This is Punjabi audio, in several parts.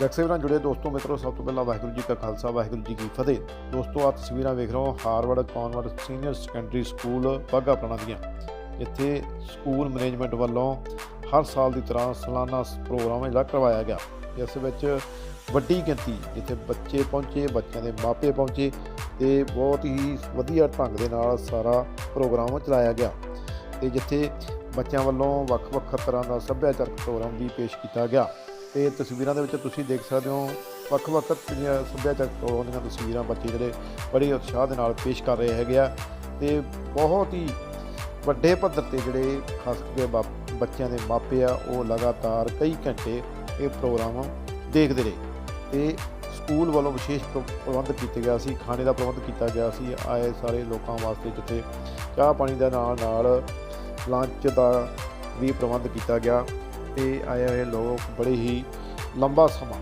ਜਗਸੇ ਨਾਲ ਜੁੜੇ ਦੋਸਤੋ, ਮਿੱਤਰੋ, ਸਭ ਤੋਂ ਪਹਿਲਾਂ ਵਾਹਿਗੁਰੂ ਜੀ ਕਾ ਖਾਲਸਾ, ਵਾਹਿਗੁਰੂ ਜੀ ਕੀ ਫਤਿਹ। ਦੋਸਤੋ ਆ ਤਸਵੀਰਾਂ ਵੇਖ ਰਹੇ ਹੋ, Harvard convent senior secondary school Bagha Purana ਦੀਆਂ। ਇੱਥੇ ਸਕੂਲ ਮੈਨੇਜਮੈਂਟ ਵੱਲੋਂ ਹਰ ਸਾਲ ਦੀ ਤਰ੍ਹਾਂ ਸਾਲਾਨਾ ਪ੍ਰੋਗਰਾਮ ਜਿਹੜਾ ਕਰਵਾਇਆ ਗਿਆ। ਇਸ ਵਿੱਚ ਵੱਡੀ ਗਿਣਤੀ ਜਿੱਥੇ ਬੱਚੇ ਪਹੁੰਚੇ, ਬੱਚਿਆਂ ਦੇ ਮਾਪੇ ਪਹੁੰਚੇ ਤੇ ਬਹੁਤ ਹੀ ਵਧੀਆ ਢੰਗ ਦੇ ਨਾਲ ਸਾਰਾ ਪ੍ਰੋਗਰਾਮ ਚਲਾਇਆ ਗਿਆ। ਤੇ ਜਿੱਥੇ ਬੱਚਿਆਂ ਵੱਲੋਂ ਵੱਖ-ਵੱਖ ਤਰ੍ਹਾਂ ਦਾ ਸੱਭਿਆਚਾਰਕ ਪ੍ਰੋਗਰਾਮ ਵੀ ਪੇਸ਼ ਕੀਤਾ ਗਿਆ। ਤੇ ਤਸਵੀਰਾਂ ਦੇ ਵਿੱਚ ਤੁਸੀਂ ਦੇਖ ਸਕਦੇ ਹੋ ਵੱਖ-ਵੱਖ ਜਿਹੜੀਆਂ ਸੱਭਿਆਚਾਰਕ ਪ੍ਰੋਗਰਾਮ ਤਸਵੀਰਾਂ ਬੱਚੇ ਜਿਹੜੇ ਬੜੇ ਉਤਸ਼ਾਹ ਦੇ ਨਾਲ ਪੇਸ਼ ਕਰ ਰਹੇ ਹੈਗੇ ਆ ਤੇ ਬਹੁਤ ਹੀ ਵੱਡੇ ਪੱਧਰ ਤੇ ਜਿਹੜੇ ਖਾਸ ਕਰਕੇ ਬਾਪ- ਬੱਚਿਆਂ ਦੇ ਮਾਪੇ ਆ, ਉਹ ਲਗਾਤਾਰ ਕਈ ਘੰਟੇ ਇਹ ਪ੍ਰੋਗਰਾਮ ਦੇਖਦੇ ਰਹੇ ਤੇ ਸਕੂਲ ਵੱਲੋਂ ਵਿਸ਼ੇਸ਼ ਪ੍ਰ- ਪ੍ਰਬੰਧ ਕੀਤੇ ਗਿਆ ਸੀ, ਖਾਣੇ ਦਾ ਪ੍ਰਬੰਧ ਕੀਤਾ ਗਿਆ ਸੀ, ਆਏ ਸਾਰੇ ਲੋਕਾਂ ਵਾਸਤੇ ਜਿੱਥੇ ਚਾਹ ਪਾਣੀ ਦੇ ਨਾਲ ਨਾਲ ਲੰਚ ਦਾ ਵੀ ਪ੍ਰਬੰਧ ਕੀਤਾ ਗਿਆ। ਤੇ ਆਏ ਹੋਏ ਲੋਕ ਬੜੇ ਹੀ ਲੰਬਾ ਸਮਾਂ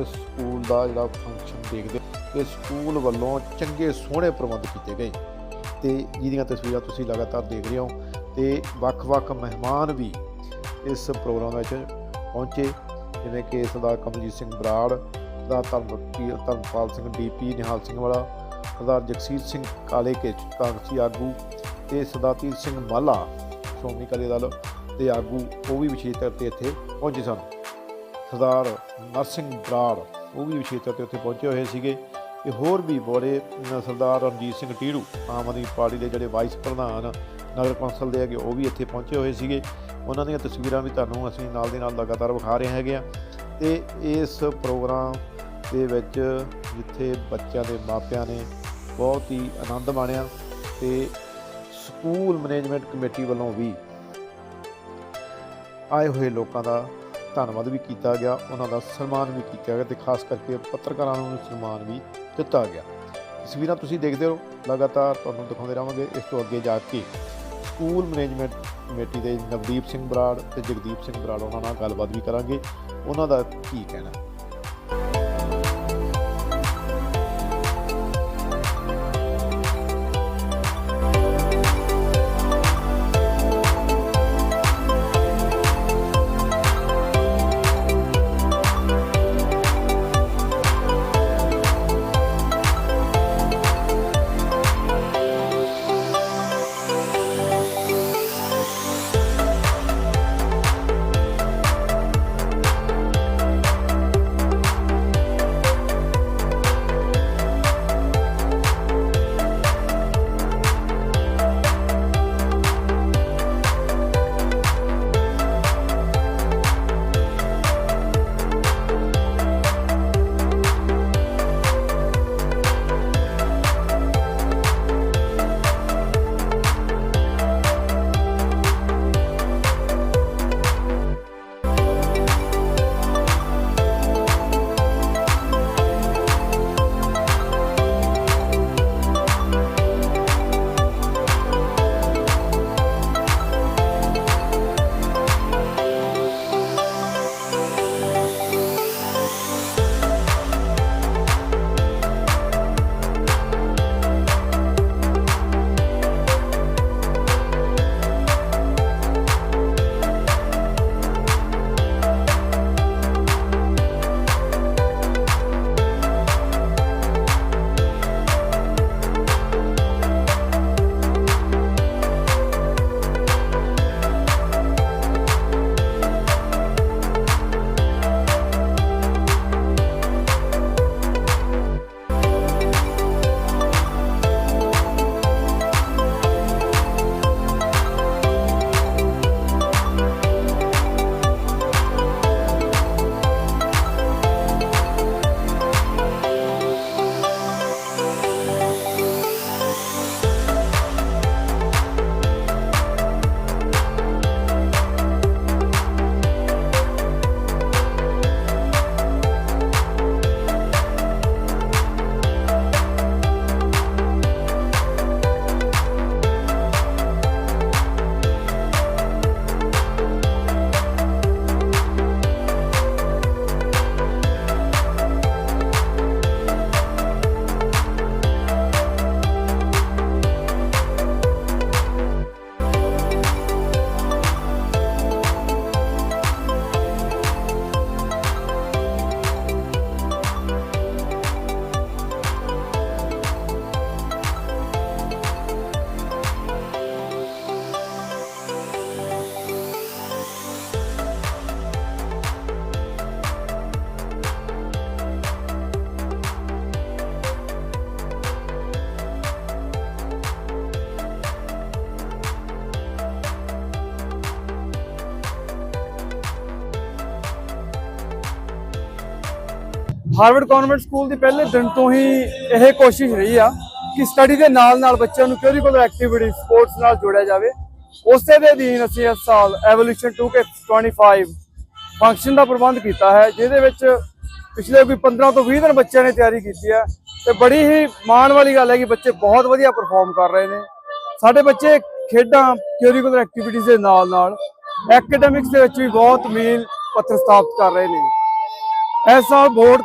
ਇਸ ਸਕੂਲ ਦਾ ਜਿਹੜਾ ਫੰਕਸ਼ਨ ਦੇਖਦੇ ਤੇ ਸਕੂਲ ਵੱਲੋਂ ਚੰਗੇ ਸੋਹਣੇ ਪ੍ਰਬੰਧ ਕੀਤੇ ਗਏ ਤੇ ਜਿਹਦੀਆਂ ਤਸਵੀਰਾਂ ਤੁਸੀਂ ਲਗਾਤਾਰ ਦੇਖ ਰਹੇ ਹੋ ਤੇ ਵੱਖ-ਵੱਖ ਮਹਿਮਾਨ ਵੀ ਇਸ ਪ੍ਰੋਗਰਾਮ ਵਿੱਚ ਪਹੁੰਚੇ, ਜਿਵੇਂ ਕਿ ਸਰਦਾਰ ਕਮਲਜੀਤ ਸਿੰਘ ਬਰਾੜ, ਸਰਦਾਰ ਧਰਮਪੀ ਧਰਮਪਾਲ ਸਿੰਘ ਡੀਪੀ ਨਿਹਾਲ ਸਿੰਘ ਵਾਲਾ, ਸਰਦਾਰ ਜਗਸੀਰ ਸਿੰਘ ਕਾਲੇ ਕੇ ਕਾਂਗਸੀ ਆਗੂ ਤੇ ਸਰਦਾਰ ਤੀਰ ਸਿੰਘ ਮਾਲਾ, ਸ਼੍ਰੋਮਣੀ ਅਕਾਲੀ ਦਲ ਦੇ ਆਗੂ ਉਹ ਵੀ ਵਿਸ਼ੇਸ਼ ਤੌਰ ਤੇ ਇੱਥੇ ਪਹੁੰਚੇ ਸਨ। ਸਰਦਾਰ ਨਰਸਿੰਘ ਬਰਾੜ ਉਹ ਵੀ ਵਿਸ਼ੇਸ਼ ਤੌਰ ਤੇ ਉੱਥੇ ਪਹੁੰਚੇ ਹੋਏ ਸੀਗੇ ਤੇ ਹੋਰ ਵੀ ਬੜੇ ਸਰਦਾਰ ਰਣਜੀਤ ਸਿੰਘ ਟੀੜੂ, ਆਮ ਆਦਮੀ ਪਾਰਟੀ ਦੇ ਜਿਹੜੇ ਵਾਈਸ ਪ੍ਰਧਾਨ, ਨਗਰ ਕੌਂਸਲ ਦੇ ਹੈਗੇ, ਉਹ ਵੀ ਇੱਥੇ ਪਹੁੰਚੇ ਹੋਏ ਸੀਗੇ। ਉਹਨਾਂ ਦੀਆਂ ਤਸਵੀਰਾਂ ਵੀ ਤੁਹਾਨੂੰ ਅਸੀਂ ਨਾਲ ਦੇ ਨਾਲ ਲਗਾਤਾਰ ਵਿਖਾ ਰਹੇ ਹੈਗੇ ਆ। ਤੇ ਇਸ ਪ੍ਰੋਗਰਾਮ ਦੇ ਵਿੱਚ ਜਿੱਥੇ ਬੱਚਿਆਂ ਦੇ ਮਾਪਿਆਂ ਨੇ ਬਹੁਤ ਹੀ ਆਨੰਦ ਮਾਣਿਆ ਤੇ ਸਕੂਲ ਮੈਨੇਜਮੈਂਟ ਕਮੇਟੀ ਵੱਲੋਂ ਵੀ ਆਏ ਹੋਏ ਲੋਕਾਂ ਦਾ ਧੰਨਵਾਦ ਵੀ ਕੀਤਾ ਗਿਆ, ਉਹਨਾਂ ਦਾ ਸਨਮਾਨ ਵੀ ਕੀਤਾ ਗਿਆ ਤੇ ਖਾਸ ਕਰਕੇ ਪੱਤਰਕਾਰਾਂ ਨੂੰ ਵੀ ਸਨਮਾਨ ਵੀ ਦਿੱਤਾ ਗਿਆ। ਤਸਵੀਰਾਂ ਤੁਸੀਂ ਦੇਖਦੇ ਰਹੋ, ਲਗਾਤਾਰ ਤੁਹਾਨੂੰ ਦਿਖਾਉਂਦੇ ਰਹਾਂਗੇ, ਇਸ ਤੋਂ ਅੱਗੇ ਜਾ ਕੇ ਸਕੂਲ ਮੈਨੇਜਮੈਂਟ ਕਮੇਟੀ ਦੇ ਨਵਦੀਪ ਸਿੰਘ ਬਰਾੜ ਤੇ ਜਗਦੀਪ ਸਿੰਘ ਬਰਾੜ, ਉਹਨਾਂ ਨਾਲ ਗੱਲਬਾਤ ਵੀ ਕਰਾਂਗੇ। ਉਹਨਾਂ ਦਾ ਕੀ ਕਹਿਣਾ? ਹਾਰਵਰਡ ਕਨਵੈਂਟ ਸਕੂਲ ਦੀ ਪਹਿਲੇ ਦਿਨ ਤੋਂ ਹੀ ਇਹ ਕੋਸ਼ਿਸ਼ ਰਹੀ ਆ ਕਿ ਸਟੱਡੀ ਦੇ ਨਾਲ ਨਾਲ ਬੱਚਿਆਂ ਨੂੰ ਕਰਿਕੂਲਰ ਐਕਟੀਵਿਟੀ ਸਪੋਰਟਸ ਨਾਲ ਜੋੜਿਆ ਜਾਵੇ। ਉਸੇ ਦੇ ਅਧੀਨ ਅਸੀਂ ਇਸ ਸਾਲ ਐਵੋਲੂਸ਼ਨ 2K25 ਫੰਕਸ਼ਨ ਦਾ ਪ੍ਰਬੰਧ ਕੀਤਾ ਹੈ, ਜਿਹਦੇ ਵਿੱਚ ਪਿਛਲੇ ਕੋਈ 15 ਤੋਂ 20 ਦਿਨ ਬੱਚਿਆਂ ਨੇ ਤਿਆਰੀ ਕੀਤੀ ਹੈ ਤੇ ਬੜੀ ਹੀ ਮਾਣ ਵਾਲੀ ਗੱਲ ਹੈ ਕਿ ਬੱਚੇ ਬਹੁਤ ਵਧੀਆ ਪਰਫਾਰਮ ਕਰ ਰਹੇ ਨੇ। ਸਾਡੇ ਬੱਚੇ ਖੇਡਾਂ ਕਰਿਕੂਲਰ ਐਕਟੀਵਿਟੀਜ਼ ਦੇ ਨਾਲ ਨਾਲ ਐਕੈਡੈਮਿਕਸ ਦੇ ਵਿੱਚ ਵੀ ਬਹੁਤ ਮੀਲ ਪੱਥਰ ਸਥਾਪਿਤ ਕਰ ਰਹੇ ਨੇ। ਇਸ ਸਾਲ ਬੋਰਡ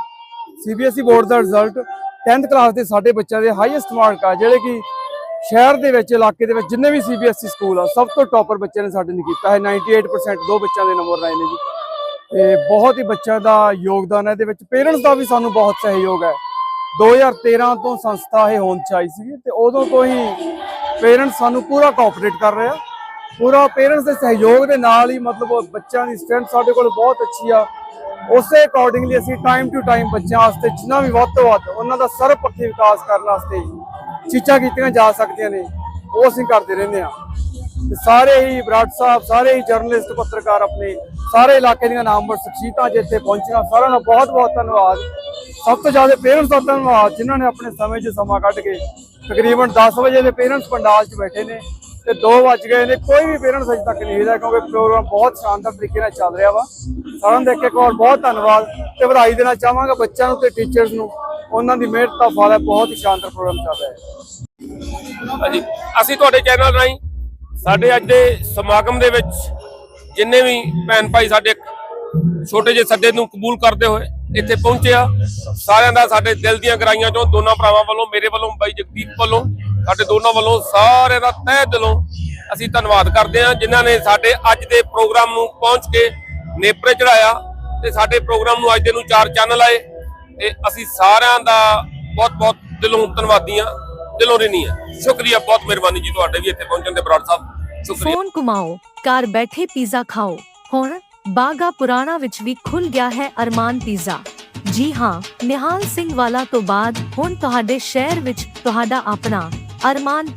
ਸੀਬੀਐਸਈ ਬੋਰਡ ਦਾ ਰਿਜ਼ਲਟ 10th ਕਲਾਸ ਦੇ ਸਾਡੇ ਬੱਚਿਆਂ ਦੇ ਹਾਈਐਸਟ ਮਾਰਕ ਆ, ਜਿਹੜੇ ਕਿ ਸ਼ਹਿਰ ਦੇ ਵਿੱਚ, ਇਲਾਕੇ ਦੇ ਵਿੱਚ ਜਿੰਨੇ ਵੀ ਸੀਬੀਐਸਈ ਸਕੂਲ ਆ, ਸਭ ਤੋਂ ਟੌਪਰ ਬੱਚਿਆਂ ਨੇ ਸਾਡੇ ਨੇ ਕੀਤਾ ਹੈ। 98% ਦੋ ਬੱਚਿਆਂ ਦੇ ਨੰਬਰ ਆਏ ਨੇ ਜੀ। ਤੇ ਬਹੁਤ ਹੀ ਬੱਚਿਆਂ ਦਾ ਯੋਗਦਾਨ ਹੈ। ਇਹਦੇ ਵਿੱਚ ਪੇਰੈਂਟਸ ਦਾ ਵੀ ਸਾਨੂੰ ਬਹੁਤ ਸਹਿਯੋਗ ਹੈ। 2013 ਤੋਂ ਸੰਸਥਾ ਇਹ ਹੋਂਦ ਚ ਆਈ ਸੀ ਤੇ ਉਦੋਂ ਤੋਂ ਹੀ ਪੇਰੈਂਟਸ ਸਾਨੂੰ ਪੂਰਾ ਕੋਆਪਰੇਟ ਕਰ ਰਹੇ ਆ। ਪੂਰਾ ਪੇਰੈਂਟਸ ਦੇ ਸਹਿਯੋਗ ਦੇ ਨਾਲ ਹੀ ਮਤਲਬ ਬੱਚਿਆਂ ਦੀ ਸਟਰੈਂਥ ਸਾਡੇ ਕੋਲ ਬਹੁਤ ਅੱਛੀ ਆ। ਉਸੇ ਅਕੋਰਡਿੰਗਲੀ ਅਸੀਂ ਟਾਈਮ ਟੂ ਟਾਈਮ ਬੱਚਿਆਂ ਵਾਸਤੇ ਜਿੰਨਾ ਵੀ ਵੱਧ ਤੋਂ ਵੱਧ ਉਹਨਾਂ ਦਾ ਸਰਵਪੱਖੀ ਵਿਕਾਸ ਕਰਨ ਵਾਸਤੇ ਚੀਜ਼ਾਂ ਕੀਤੀਆਂ ਜਾ ਸਕਦੀਆਂ ਨੇ, ਉਹ ਅਸੀਂ ਕਰਦੇ ਰਹਿੰਦੇ ਆ ਤੇ ਸਾਰੇ ਹੀ ਬਰਾੜ ਸਾਹਿਬ, ਸਾਰੇ ਹੀ ਜਰਨਲਿਸਟ ਪੱਤਰਕਾਰ ਆਪਣੇ, ਸਾਰੇ ਇਲਾਕੇ ਦੀਆਂ ਨਾਮਵਰ ਸ਼ਖਸੀਅਤਾਂ ਅੱਜ ਇੱਥੇ ਪਹੁੰਚੀਆਂ, ਸਾਰਿਆਂ ਦਾ ਬਹੁਤ ਬਹੁਤ ਧੰਨਵਾਦ। ਸਭ ਤੋਂ ਜ਼ਿਆਦਾ ਪੇਰੈਂਟਸ ਦਾ ਧੰਨਵਾਦ ਜਿਨ੍ਹਾਂ ਨੇ ਆਪਣੇ ਸਮੇਂ 'ਚ ਸਮਾਂ ਕੱਢ ਕੇ ਤਕਰੀਬਨ 10 ਵਜੇ ਦੇ ਪੇਰੈਂਟਸ ਪੰਡਾਲ 'ਚ ਬੈਠੇ ਨੇ। ਤੇ 2 ਵੱਜ ਗਏ ਨੇ, ਕੋਈ ਵੀ ਪੇਰੈਂਟਸ ਅਜੇ ਤੱਕ ਨਹੀਂ ਇਹਦਾ ਕਿਉਂਕਿ ਪ੍ਰੋਗਰਾਮ ਬਹੁਤ ਸ਼ਾਨਦਾਰ ਤਰੀਕੇ ਨਾਲ ਚੱਲ ਰਿਹਾ ਵਾ। ਸਾਰਿਆਂ ਦਾ ਇੱਕ ਇੱਕ ਵਾਰ ਬਹੁਤ ਧੰਨਵਾਦ ਤੇ ਵਧਾਈ ਦੇਣਾ ਚਾਹਾਂਗਾ ਬੱਚਿਆਂ ਨੂੰ ਤੇ ਟੀਚਰਸ ਨੂੰ। ਉਹਨਾਂ ਦੀ ਮਿਹਨਤ ਦਾ ਫਲ ਹੈ, ਬਹੁਤ ਹੀ ਸ਼ਾਨਦਾਰ ਪ੍ਰੋਗਰਾਮ ਚੱਲ ਰਿਹਾ ਹੈ। ਹਾਂਜੀ, ਅਸੀਂ ਤੁਹਾਡੇ ਚੈਨਲ ਰਾਹੀਂ ਸਾਡੇ ਅੱਜ ਦੇ ਸਮਾਗਮ ਦੇ ਵਿੱਚ ਜਿੰਨੇ ਵੀ ਭੈਣ ਭਾਈ ਸਾਡੇ ਛੋਟੇ ਜਿਹੇ ਸੱਦੇ ਨੂੰ ਕਬੂਲ ਕਰਦੇ ਹੋਏ ਇੱਥੇ ਪਹੁੰਚੇ ਆ। ਸਾਰਿਆਂ ਦਾ ਸਾਡੇ ਦਿਲ ਦੀਆਂ ਗਰਾਈਆਂ ਚੋਂ ਦੋਨਾਂ ਭਰਾਵਾਂ ਵੱਲੋਂ, ਮੇਰੇ ਵੱਲੋਂ, ਬਾਈ ਜਗਦੀਪ ਵੱਲੋਂ ਸਾਡੇ ਦੋਨਾਂ ਵੱਲੋਂ ਸਾਰਿਆਂ ਦਾ ਤਹਿ ਦਿਲੋਂ ਅਸੀਂ ਧੰਨਵਾਦ ਕਰਦੇ ਹਾਂ, ਜਿਨ੍ਹਾਂ ਨੇ ਸਾਡੇ ਅੱਜ ਦੇ ਪ੍ਰੋਗਰਾਮ ਨੂੰ ਪਹੁੰਚ ਕੇ ਨੇਪਰੇ ਚੜਾਇਆ ਤੇ ਸਾਡੇ ਪ੍ਰੋਗਰਾਮ ਨੂੰ ਅੱਜ ਦੇ ਨੂੰ ਚਾਰ ਚੈਨਲ ਆਏ ਤੇ ਅਸੀਂ ਸਾਰਿਆਂ ਦਾ ਬਹੁਤ ਬਹੁਤ ਦਿਲੋਂ ਧੰਨਵਾਦੀ ਦਿਲੋਂ ਰਹਿਣੀ ਹੈ। ਸ਼ੁਕਰੀਆ, ਬਹੁਤ ਮਿਹਰਬਾਨੀ ਜੀ ਤੁਹਾਡੇ ਵੀ ਇੱਥੇ ਪਹੁੰਚਣ ਦੇ ਬਰਾੜ ਸਾਹਿਬ। ਸ਼ੁਕਰੀਆ। ਫੋਨ ਘੁਮਾਓ, ਘਰ ਬੈਠੇ ਪੀਜ਼ਾ ਖਾਓ। ਹੁਣ ਬਾਗਾ ਪੁਰਾਣਾ ਵਿੱਚ ਵੀ ਖੁੱਲ ਗਿਆ ਹੈ ਅਰਮਾਨ ਪੀਜ਼ਾ। ਜੀ ਹਾਂ, ਨਿਹਾਲ ਸਿੰਘ ਵਾਲਾ ਤੋਂ ਬਾਅਦ ਹੁਣ ਤੁਹਾਡੇ ਸ਼ਹਿਰ ਵਿੱਚ ਤੁਹਾਡਾ ਆਪਣਾ ਅਰਮਾਨ ਦੀ